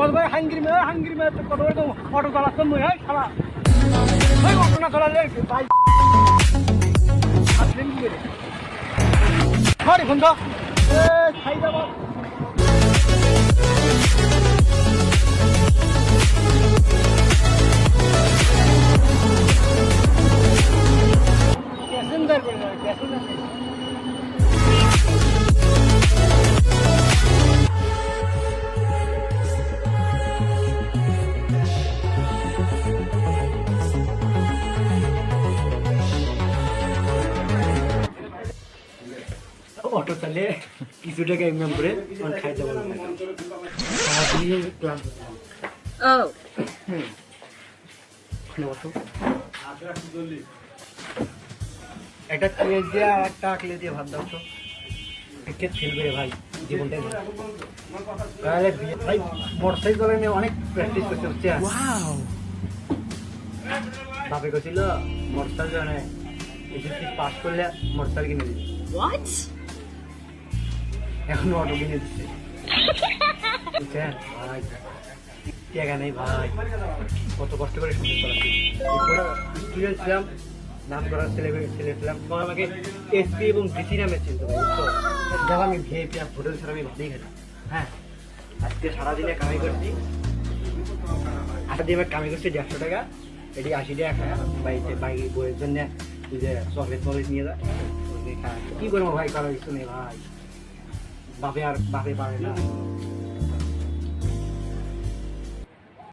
কতবার হাঙ্গির মেয়ে হাঙ্গির মেয়ে তো কতবার তো অটো চালাচ্ছেন মুই হ্যাঁ শালা। ওই অটো না চালালে ভাই। আসলেন কি করে? সরি ফোন খাই যাব অটো চালিয়ে কিছু টাকা ইনকাম করে আমার খাইতে পারব না সারাদিন ক্লান্ত ছিলাম। ওখানে বসো। একটা পেঁয়াজ দিয়ে আর একটা আঁকলে দিয়ে ভাত দাও তো ক্রিকেট খেলবে রে ভাই জীবনটাই। তাহলে ভাই মোটরসাইকেল নিয়ে অনেক প্র্যাকটিস করতে হচ্ছে বাপে গেছিল মোটরসাইকেল মানে এসএসসি পাস করলে মোটরসাইকেল কিনে দিবে What? এখন অটো কিনে দিচ্ছে। বুঝছেন? ভাই টাকা নেই ভাই। কত কষ্ট করে চালাচ্ছি। স্টুডেন্ট ছিলাম, নাম করা ছেলে ছেলে ছিলাম। তোমার আমাকে এসপি এবং ডিসি নামে চিনতে পারি দেখো আমি ভিআইপি আর হোটেল ছাড়া আমি ভাতেই খেতাম হ্যাঁ? আজকে সারাদিনে কামাই করছি। আটা দিয়ে কামাই করছি দেড়শো টাকা। এটি আশি টাকা খায়। বাড়িতে বাইরে বইয়ের জন্য যে চকলেট টকলেট নিয়ে খায়। কি করব ভাই, কারও কিছু নেই ভাই। বাপে আর বাপে পারে না